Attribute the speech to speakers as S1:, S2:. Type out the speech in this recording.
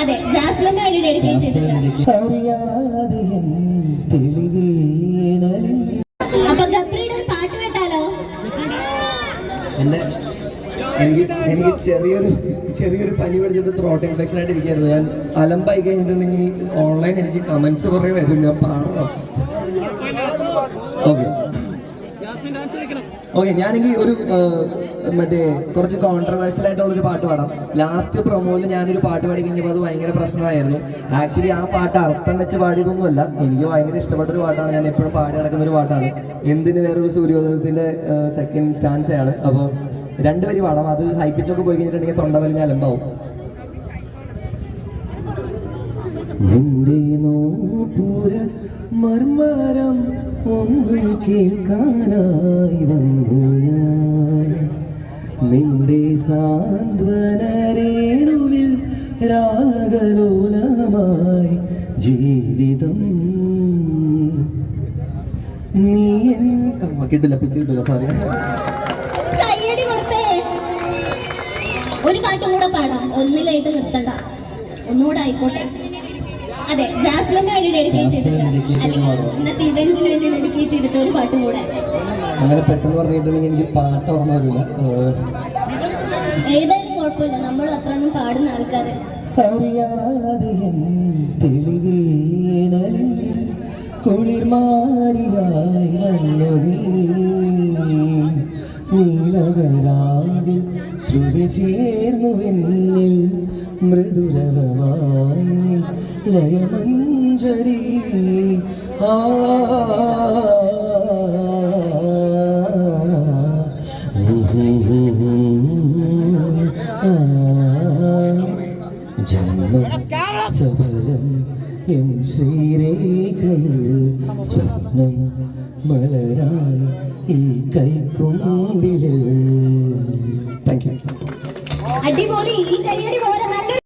S1: അതെ ജാസ്മിന് വേണ്ടി ഡെഡിക്കേറ്റ്
S2: ചെയ്തിട്ടുണ്ട്
S1: അപ്പൊ ഗബ്രിയുടെ ഒരു പാട്ട് കേട്ടാലോ?
S2: എന്നെ എനിക്ക് എനിക്ക് ചെറിയൊരു ചെറിയൊരു പനി പിടിച്ചിട്ട് ത്രോട്ട് ഇൻഫെക്ഷൻ ആയിട്ട് ഇരിക്കുകയായിരുന്നു. ഞാൻ അലമ്പായി കഴിഞ്ഞിട്ടുണ്ടെങ്കിൽ ഓൺലൈൻ എനിക്ക് കമന്റ്സ് കുറേ വരും. ഞാൻ പാടണം ഓക്കെ ഓക്കെ ഞാനെങ്കിൽ ഒരു മറ്റേ കുറച്ച് കോൺട്രവേഴ്സ്യൽ ആയിട്ടുള്ള ഒരു പാട്ട് പാടാം. ലാസ്റ്റ് പ്രൊമോയിൽ ഞാനൊരു പാട്ട് പാടി കഴിഞ്ഞപ്പോൾ അത് ഭയങ്കര പ്രശ്നമായിരുന്നു. ആക്ച്വലി ആ പാട്ട് അർത്ഥം വെച്ച് പാടിയതൊന്നുമല്ല. എനിക്ക് ഭയങ്കര ഇഷ്ടപ്പെട്ട ഒരു പാട്ടാണ്. ഞാൻ എപ്പോഴും പാടി നടക്കുന്ന ഒരു പാട്ടാണ്. എന്തിന് വേറൊരു സൂര്യോദയത്തിന്റെ സെക്കൻഡ് സ്റ്റാൻസ് ആണ്. അപ്പോൾ വരി പാടാം. അത് ഹൈപ്പിച്ചൊക്കെ പോയി കഴിഞ്ഞിട്ടുണ്ടെങ്കിൽ തൊണ്ട വലിഞ്ഞ അലമ്പാവും. മർമരം ഒന്നും കേൾക്കാനായി വന്നു ഞാൻ. നിന്റെ സാന്ത്വനരേണുവിൽ രാഗലോലമായി ജീവിതം. നീ എൻ കിട്ടില്ല പിച്ച് കിട്ടില്ല സോറി
S1: ഒരു പാട്ടും കൂടെ പാടാം. ഒന്നിലായിട്ട് നിർത്തണ്ട. ഒന്നുകൂടെ ആയിക്കോട്ടെ. അതെ ജാസ്മിന് വേണ്ടി ഡെഡിക്കേറ്റ് ചെയ്തിട്ട് അല്ലെങ്കിൽ ഇന്നത്തെ ഇവന്റിന് വേണ്ടി ഡെഡിക്കേറ്റ് ചെയ്തിട്ട് ഒരു പാട്ട് കൂടെ.
S2: അങ്ങനെ പെട്ടെന്ന് പറഞ്ഞിട്ടുണ്ടെങ്കിൽ എനിക്ക് പാട്ട് ഓർമ്മ വരില്ല
S1: ഏതായാലും കുഴപ്പമില്ല. നമ്മളും അത്രയൊന്നും പാടുന്ന ആൾക്കാരല്ല.
S2: അറിയാതെ തെളിവേണലിൽ കുളിർമാരിയായി വന്നു നീ നീലവരാവിൽ ശ്രുതി ചേർന്നു എന്നിൽ മൃദുരവമായി നിൻ ലയമഞ്ജരി. ആ ജന്മം സഫലം എൻ ശ്രീരേഖയിൽ സ്വപ്നം മലരായി ഈ യു
S1: അടിപൊളി ഈ കയ്യടി പോലെ നല്ലൊരു